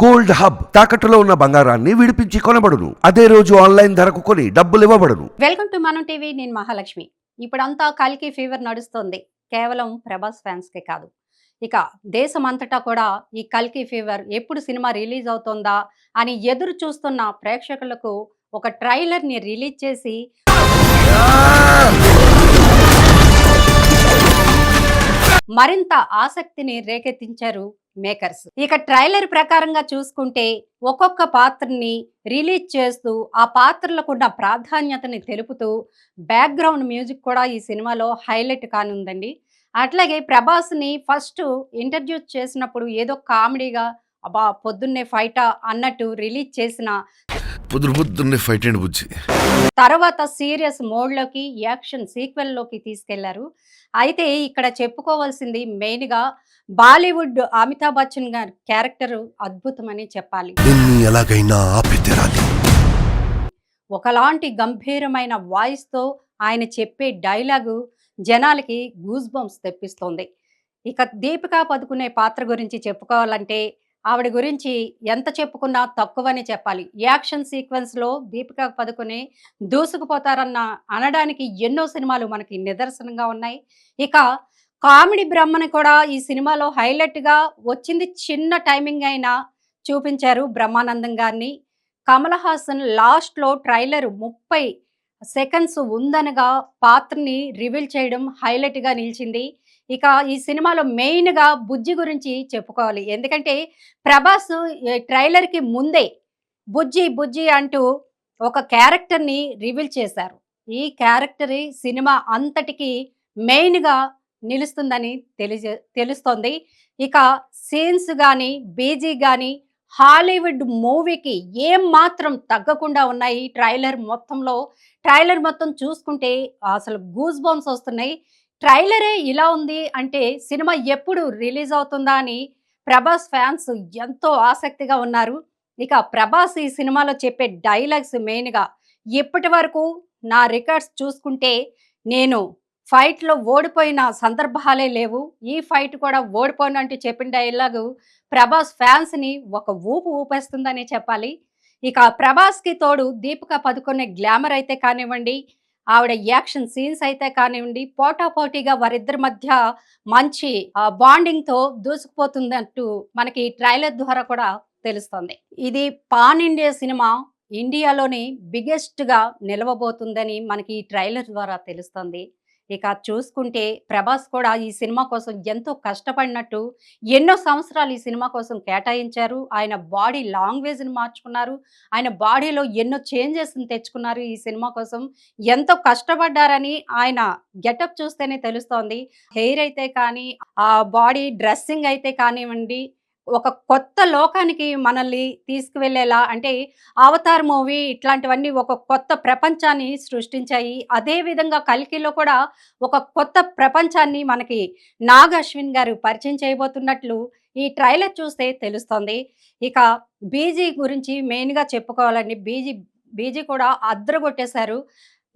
Gold hub తాకట్టులో ఉన్న బంగారాన్ని విడిపించి కొనబడును. అదే రోజు ఆన్లైన్ ధరకు కొని డబ్బులు ఇవ్వబడును. వెల్కమ్ టు మనం టీవీ నేను మహాలక్ష్మి. ఇప్పుడంతా కల్కి ఫీవర్ నడుస్తుంది. కేవలం ప్రభాస్ ఫ్యాన్స్ కే కాదు. ఇక దేశం అంతటా కూడా ఈ కల్కి ఫీవర్ ఎప్పుడు సినిమా రిలీజ్ అవుతుందా అని ఎదురు చూస్తున్న ప్రేక్షకులకు ఒక ట్రైలర్ని రిలీజ్ చేసి మరింత ఆసక్తిని రేకెత్తించారు మేకర్స్ ఇక ట్రైలర్ ప్రకారంగా చూసుకుంటే ఒక్కొక్క పాత్రని రిలీజ్ చేస్తూ ఆ పాత్రలకు ఉన్న ప్రాధాన్యతని తెలుపుతూ బ్యాక్గ్రౌండ్ మ్యూజిక్ కూడా ఈ సినిమాలో హైలైట్ కానుందండి. అట్లాగే ప్రభాస్ని ఫస్ట్ ఇంట్రడ్యూస్ చేసినప్పుడు ఏదో కామెడీగా అబ్బా పొద్దున్నే ఫైటా అన్నట్టు రిలీజ్ చేసిన పొద్దున పొద్దున్నే ఫైట్ అండి బుజ్జి. తర్వాత సీరియస్ మోడ్లోకి యాక్షన్ సీక్వెల్లోకి తీసుకెళ్ళారు. అయితే ఇక్కడ చెప్పుకోవాల్సింది మెయిన్గా బాలీవుడ్ అమితాబ్ బచ్చన్ గారి క్యారెక్టర్ అద్భుతమని చెప్పాలి. ఎలాగైనా ఒకలాంటి గంభీరమైన వాయిస్తో ఆయన చెప్పే డైలాగు జనాలకి గూస్ బంప్స్ తెప్పిస్తోంది. ఇక దీపికా పదుకునే పాత్ర గురించి చెప్పుకోవాలంటే ఆవిడ గురించి ఎంత చెప్పుకున్నా తక్కువని చెప్పాలి. యాక్షన్ సీక్వెన్స్లో దీపిక పదుకుని దూసుకుపోతారన్న అనడానికి ఎన్నో సినిమాలు మనకి నిదర్శనంగా ఉన్నాయి. ఇక కామెడీ బ్రహ్మని కూడా ఈ సినిమాలో హైలైట్గా వచ్చింది చిన్న టైమింగ్ అయినా చూపించారు బ్రహ్మానందం గారిని. కమల్ హాసన్ లాస్ట్లో ట్రైలర్ ముప్పై సెకండ్స్ ఉందనగా పాత్రని రివీల్ చేయడం హైలైట్గా నిలిచింది. ఇక ఈ సినిమాలో మెయిన్గా బుజ్జి గురించి చెప్పుకోవాలి. ఎందుకంటే ప్రభాస్ ఈ ట్రైలర్కి ముందే బుజ్జి బుజ్జి అంటూ ఒక క్యారెక్టర్ని రివీల్ చేశారు. ఈ క్యారెక్టర్ సినిమా అంతటికి మెయిన్గా నిలుస్తుందని తెలియ తెలుస్తోంది. ఇక సీన్స్ కానీ బీజీ కానీ హాలీవుడ్ మూవీకి ఏం మాత్రం తగ్గకుండా ఉన్నాయి. ట్రైలర్ మొత్తంలో ట్రైలర్ మొత్తం చూసుకుంటే అసలు గూస్ బాంబ్స్ వస్తున్నాయి. ట్రైలరే ఇలా ఉంది అంటే సినిమా ఎప్పుడు రిలీజ్ అవుతుందా అని ప్రభాస్ ఫ్యాన్స్ ఎంతో ఆసక్తిగా ఉన్నారు. ఇక ప్రభాస్ ఈ సినిమాలో చెప్పే డైలాగ్స్ మెయిన్గా ఇప్పటి వరకు నా రికార్డ్స్ చూసుకుంటే నేను ఫైట్లో ఓడిపోయిన సందర్భాలే లేవు. ఈ ఫైట్ కూడా ఓడిపోయినంటూ చెప్పిన డైలాగు ప్రభాస్ ఫ్యాన్స్ని ఒక ఊపు ఊపేస్తుందని చెప్పాలి. ఇక ప్రభాస్కి తోడు దీపిక పదుకునే గ్లామర్ అయితే కానివ్వండి ఆవిడ యాక్షన్ సీన్స్ అయితే కానివ్వండి పోటాపోటీగా వారిద్దరి మధ్య మంచి బాండింగ్తో దూసుకుపోతుందంటూ మనకి ట్రైలర్ ద్వారా కూడా తెలుస్తుంది. ఇది పాన్ ఇండియా సినిమా ఇండియాలోని బిగ్గెస్ట్గా నిలవబోతుందని మనకి ఈ ట్రైలర్ ద్వారా తెలుస్తుంది. ఇక చూసుకుంటే ప్రభాస్ కూడా ఈ సినిమా కోసం ఎంతో కష్టపడినట్టు ఎన్నో సంవత్సరాలు ఈ సినిమా కోసం కేటాయించారు. ఆయన బాడీ లాంగ్వేజ్ని మార్చుకున్నారు. ఆయన బాడీలో ఎన్నో చేంజెస్ని తెచ్చుకున్నారు ఈ సినిమా కోసం. ఎంతో కష్టపడ్డారని ఆయన గెటప్ చూస్తేనే తెలుస్తోంది. హెయిర్ అయితే కానీ ఆ బాడీ డ్రెస్సింగ్ అయితే కానివ్వండి ఒక కొత్త లోకానికి మనల్ని తీసుకువెళ్ళేలా అంటే అవతార్ మూవీ ఇట్లాంటివన్నీ ఒక కొత్త ప్రపంచాన్ని సృష్టించాయి. అదే విధంగా కల్కిలో కూడా ఒక కొత్త ప్రపంచాన్ని మనకి నాగ్ అశ్విన్ గారు పరిచయం చేయబోతున్నట్లు ఈ ట్రైలర్ చూస్తే తెలుస్తుంది. ఇక బీజీ గురించి మెయిన్గా చెప్పుకోవాలండి బీజీ బీజీ కూడా అద్రగొట్టేశారు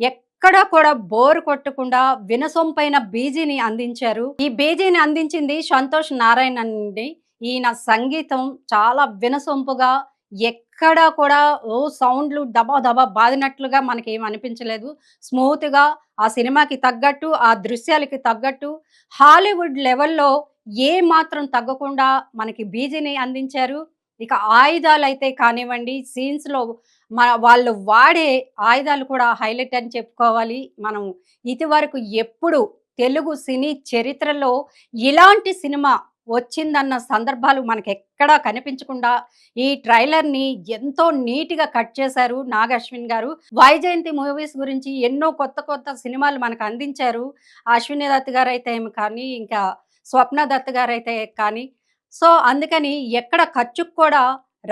ఎక్కడ కూడా బోరు కొట్టకుండా వినసొంపైన బీజీని అందించారు. ఈ బీజీని అందించింది సంతోష్ నారాయణ అండి. ఈయన సంగీతం చాలా వినసొంపుగా ఎక్కడా కూడా ఓ సౌండ్లు దబా దబా బాదినట్లుగా మనకి ఏం అనిపించలేదు. స్మూత్గా ఆ సినిమాకి తగ్గట్టు ఆ దృశ్యాలకి తగ్గట్టు హాలీవుడ్ లెవెల్లో ఏ మాత్రం తగ్గకుండా మనకి బీజీని అందించారు. ఇక ఆయుధాలు అయితే కానివ్వండి సీన్స్లో మన వాళ్ళు వాడే ఆయుధాలు కూడా హైలైట్ అని చెప్పుకోవాలి. మనం ఇదివరకు ఎప్పుడు తెలుగు సినీ చరిత్రలో ఇలాంటి సినిమా వచ్చిందన్న సందర్భాలు మనకి ఎక్కడా కనిపించకుండా ఈ ట్రైలర్ని ఎంతో నీట్గా కట్ చేశారు నాగశ్విన్ గారు. వైజయంతి మూవీస్ గురించి ఎన్నో కొత్త కొత్త సినిమాలు మనకు అందించారు. అశ్విని దత్ గారు అయితే ఏమి కానీ ఇంకా స్వప్న దత్ గారు అయితే కానీ. సో అందుకని ఎక్కడ ఖర్చుకు కూడా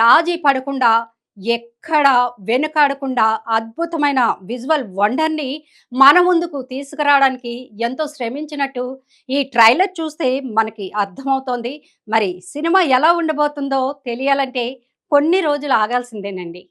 రాజీ పడకుండా ఎక్కడ వెనుకాడకుండా అద్భుతమైన విజువల్ వండర్ని మన ముందుకు తీసుకురావడానికి ఎంతో శ్రమించినట్టు ఈ ట్రైలర్ చూస్తే మనకి అర్థమవుతోంది. మరి సినిమా ఎలా ఉండబోతుందో తెలియాలంటే కొన్ని రోజులు ఆగాల్సిందేనండి.